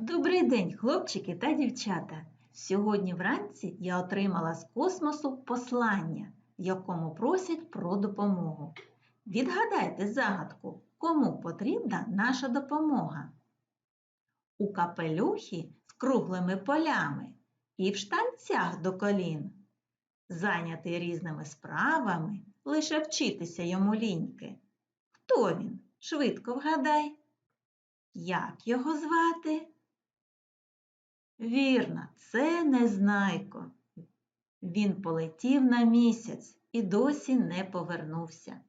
Добрий день, хлопчики та дівчата! Сьогодні вранці я отримала з космосу послання, якому просять про допомогу. Відгадайте загадку, кому потрібна наша допомога? У капелюхі з круглими полями і в штанцях до колін. Зайнятий різними справами, лише вчитися йому ліньки. Хто він? Швидко вгадай. Як його звати? Вірно, це Незнайко. Він полетів на місяць і досі не повернувся.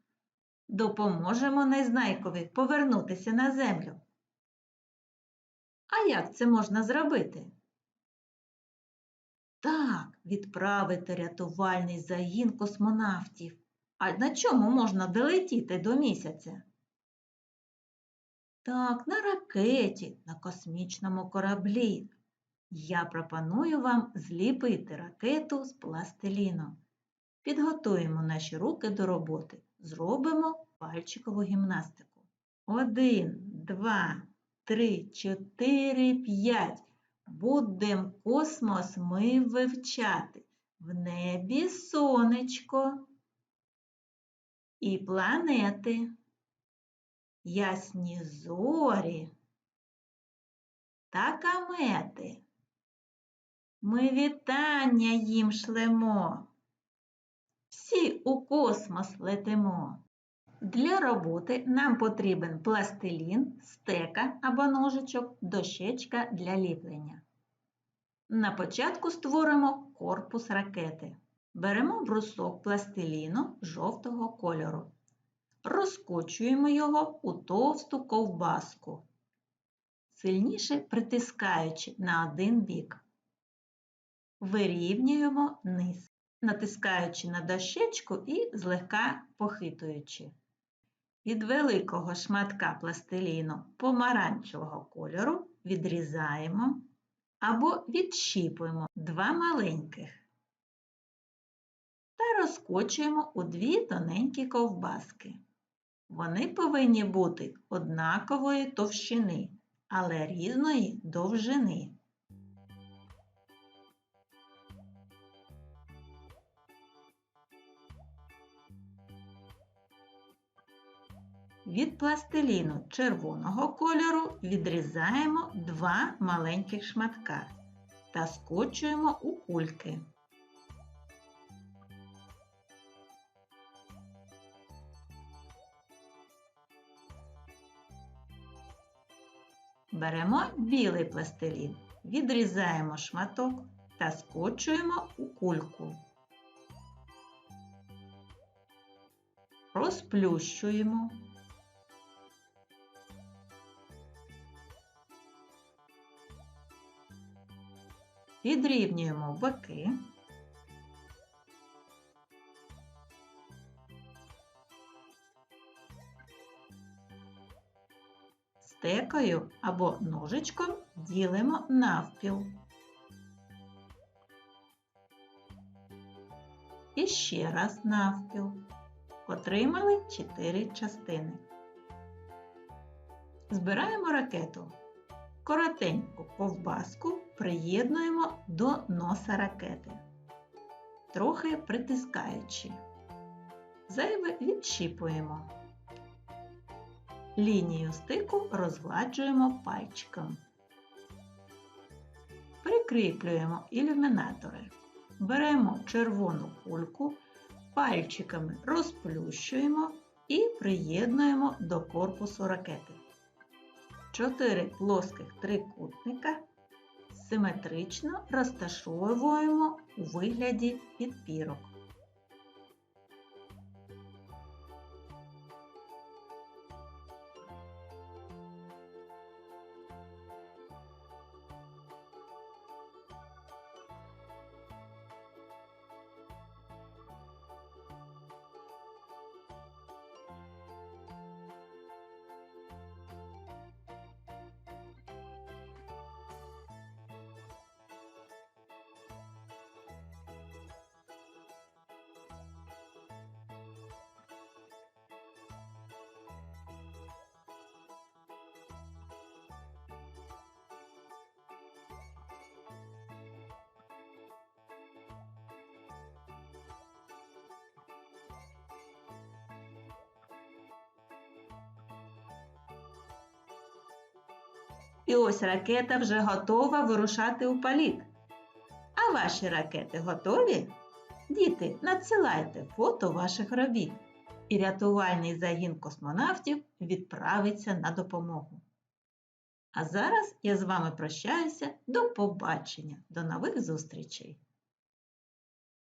Допоможемо Незнайкові повернутися на землю. А як це можна зробити? Так, відправити рятувальний загін космонавтів. А на чому можна долетіти до місяця? Так, на ракеті, на космічному кораблі. Я пропоную вам зліпити ракету з пластиліну. Підготуємо наші руки до роботи. Зробимо пальчикову гімнастику. Один, два, три, чотири, п'ять. Будем космос ми вивчати. В небі сонечко і планети, ясні зорі та камети. Ми вітання їм шлемо. Всі у космос летимо. Для роботи нам потрібен пластилін, стека або ножичок, дощечка для ліплення. На початку створимо корпус ракети. Беремо брусок пластиліну жовтого кольору. Розкочуємо його у товсту ковбаску, сильніше притискаючи на один бік. Вирівнюємо низ, натискаючи на дощечку і злегка похитуючи. Від великого шматка пластиліну помаранчевого кольору відрізаємо або відщіпуємо два маленьких та розкочуємо у дві тоненькі ковбаски. Вони повинні бути однакової товщини, але різної довжини. Від пластиліну червоного кольору відрізаємо два маленьких шматка та скочуємо у кульки. Беремо білий пластилін, відрізаємо шматок та скочуємо у кульку. Розплющуємо. Відрівнюємо боки. Стекою або ножичком ділимо навпіл. І ще раз навпіл. Отримали 4 частини. Збираємо ракету. Коротеньку ковбаску приєднуємо до носа ракети, трохи притискаючи. Зайве відщіпуємо. Лінію стику розгладжуємо пальчиком. Прикріплюємо ілюмінатори. Беремо червону кульку, пальчиками розплющуємо і приєднуємо до корпусу ракети. Чотири плоских трикутника симетрично розташовуємо у вигляді підпірок. І ось ракета вже готова вирушати у політ. А ваші ракети готові? Діти, надсилайте фото ваших робіт, і рятувальний загін космонавтів відправиться на допомогу. А зараз я з вами прощаюся. До побачення, до нових зустрічей!